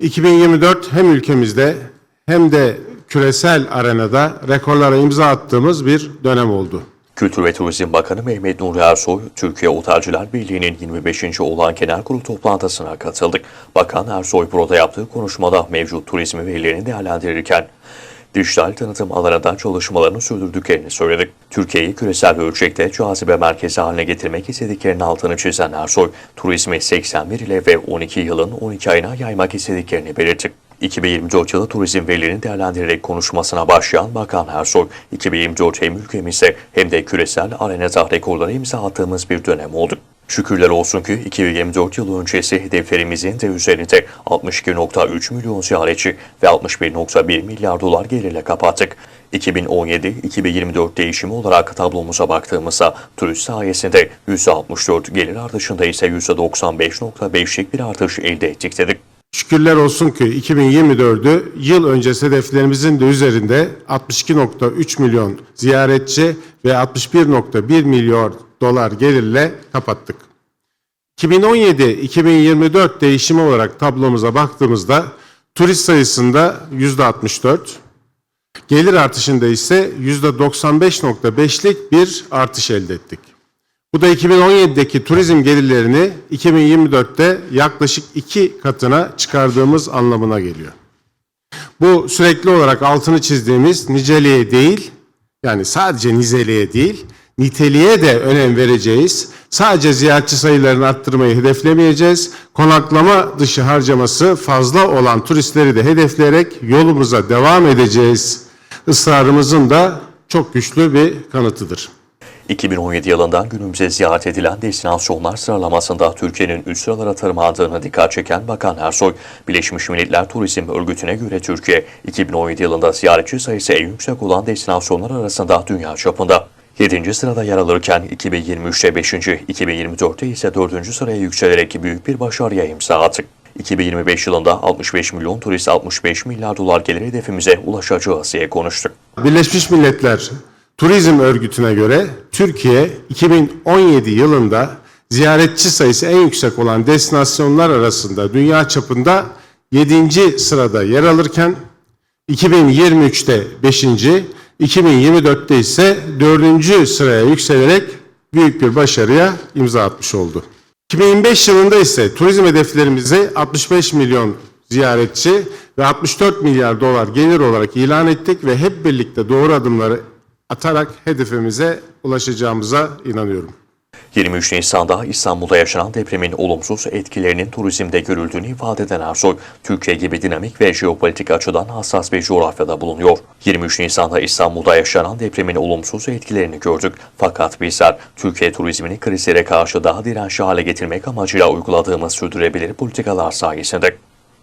2024 hem ülkemizde hem de küresel arenada rekorlara imza attığımız bir dönem oldu. Kültür ve Turizm Bakanı Mehmet Nuri Ersoy, Türkiye Otelciler Birliği'nin 25. olan genel kurul toplantısına katıldı. Bakan Ersoy burada yaptığı konuşmada mevcut turizm verilerini değerlendirirken, dijital tanıtım alanında çalışmalarını sürdürdüklerini söyledi. Türkiye'yi küresel ölçekte cazibe merkezi haline getirmek istediklerinin altını çizen Ersoy, turizmi 81 ile ve 12 yılın 12 ayına yaymak istediklerini belirtti. 2024 yılı turizm verilerini değerlendirerek konuşmasına başlayan Bakan Ersoy, 2024 hem ülkemizde hem de küresel arenada rekorlara imza attığımız bir dönem oldu. Şükürler olsun ki 2024 yılı öncesi hedeflerimizin de üzerinde 62.3 milyon ziyaretçi ve 61.1 milyar dolar gelirle kapattık. 2017-2024 değişimi olarak tablomuza baktığımızda turist sayesinde %64 gelir artışında ise %95.5'lik bir artış elde ettik dedik. Şükürler olsun ki 2024'ü yıl öncesi hedeflerimizin de üzerinde 62.3 milyon ziyaretçi ve 61.1 milyon dolar gelirle kapattık. 2017-2024 değişimi olarak tablomuza baktığımızda turist sayısında %64, gelir artışında ise %95.5'lik bir artış elde ettik. Bu da 2017'deki turizm gelirlerini 2024'te yaklaşık iki katına çıkardığımız anlamına geliyor. Bu sürekli olarak altını çizdiğimiz niceliğe değil, yani sadece nizeliğe değil, niteliğe de önem vereceğiz. Sadece ziyaretçi sayılarını arttırmayı hedeflemeyeceğiz. Konaklama dışı harcaması fazla olan turistleri de hedefleyerek yolumuza devam edeceğiz. Israrımızın da çok güçlü bir kanıtıdır. 2017 yılından günümüze ziyaret edilen destinasyonlar sıralamasında Türkiye'nin üst sıralara tırmandığını dikkat çeken Bakan Ersoy, Birleşmiş Milletler Turizm Örgütü'ne göre Türkiye, 2017 yılında ziyaretçi sayısı en yüksek olan destinasyonlar arasında dünya çapında. 7. sırada yer alırken 2023'te 5. 2024'te ise 4. sıraya yükselerek büyük bir başarıya imza attık. 2025 yılında 65 milyon turist 65 milyar dolar gelir hedefimize ulaşacağız diye konuştuk. Birleşmiş Milletler Turizm Örgütü'ne göre Türkiye 2017 yılında ziyaretçi sayısı en yüksek olan destinasyonlar arasında dünya çapında 7. sırada yer alırken 2023'te 5. 2024'te ise 4. sıraya yükselerek büyük bir başarıya imza atmış oldu. 2025 yılında ise turizm hedeflerimizi 65 milyon ziyaretçi ve 64 milyar dolar gelir olarak ilan ettik ve hep birlikte doğru adımları atarak hedefimize ulaşacağımıza inanıyorum. 23 Nisan'da İstanbul'da yaşanan depremin olumsuz etkilerinin turizmde görüldüğünü ifade eden Ersoy, Türkiye gibi dinamik ve jeopolitik açıdan hassas bir coğrafyada bulunuyor. 23 Nisan'da İstanbul'da yaşanan depremin olumsuz etkilerini gördük. Fakat bizler Türkiye turizmini krizlere karşı daha dirençli hale getirmek amacıyla uyguladığımız sürdürülebilir politikalar sayesinde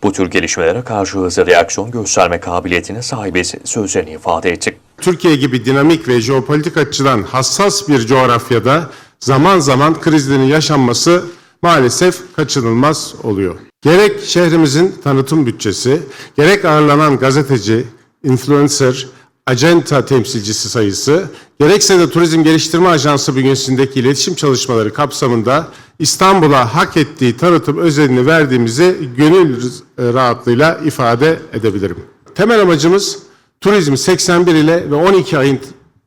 bu tür gelişmelere karşı hızlı reaksiyon gösterme kabiliyetine sahibiz sözlerini ifade ettik. Türkiye gibi dinamik ve jeopolitik açıdan hassas bir coğrafyada zaman zaman krizlerin yaşanması maalesef kaçınılmaz oluyor. Gerek şehrimizin tanıtım bütçesi, gerek ağırlanan gazeteci, influencer, acenta temsilcisi sayısı, gerekse de Turizm Geliştirme Ajansı bünyesindeki iletişim çalışmaları kapsamında İstanbul'a hak ettiği tanıtım özelini verdiğimizi gönül rahatlığıyla ifade edebilirim. Temel amacımız turizmi 81 ile ve 12 ayın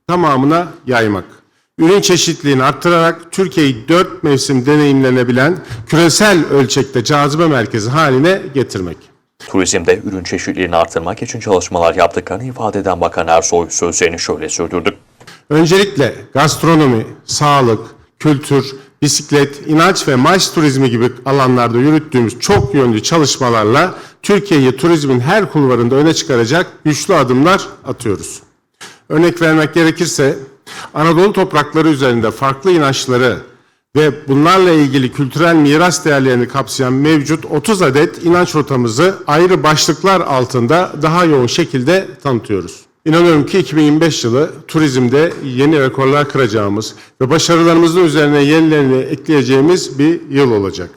tamamına yaymak. Ürün çeşitliliğini arttırarak Türkiye'yi dört mevsim deneyimlenebilen küresel ölçekte cazibe merkezi haline getirmek. Turizmde ürün çeşitliliğini artırmak için çalışmalar yaptıklarını ifade eden Bakan Ersoy sözlerini şöyle sürdürdü. Öncelikle gastronomi, sağlık, kültür, bisiklet, inanç ve maç turizmi gibi alanlarda yürüttüğümüz çok yönlü çalışmalarla Türkiye'yi turizmin her kulvarında öne çıkaracak güçlü adımlar atıyoruz. Örnek vermek gerekirse Anadolu toprakları üzerinde farklı inançları ve bunlarla ilgili kültürel miras değerlerini kapsayan mevcut 30 adet inanç rotamızı ayrı başlıklar altında daha yoğun şekilde tanıtıyoruz. İnanıyorum ki 2025 yılı turizmde yeni rekorlar kıracağımız ve başarılarımızın üzerine yenilerini ekleyeceğimiz bir yıl olacak.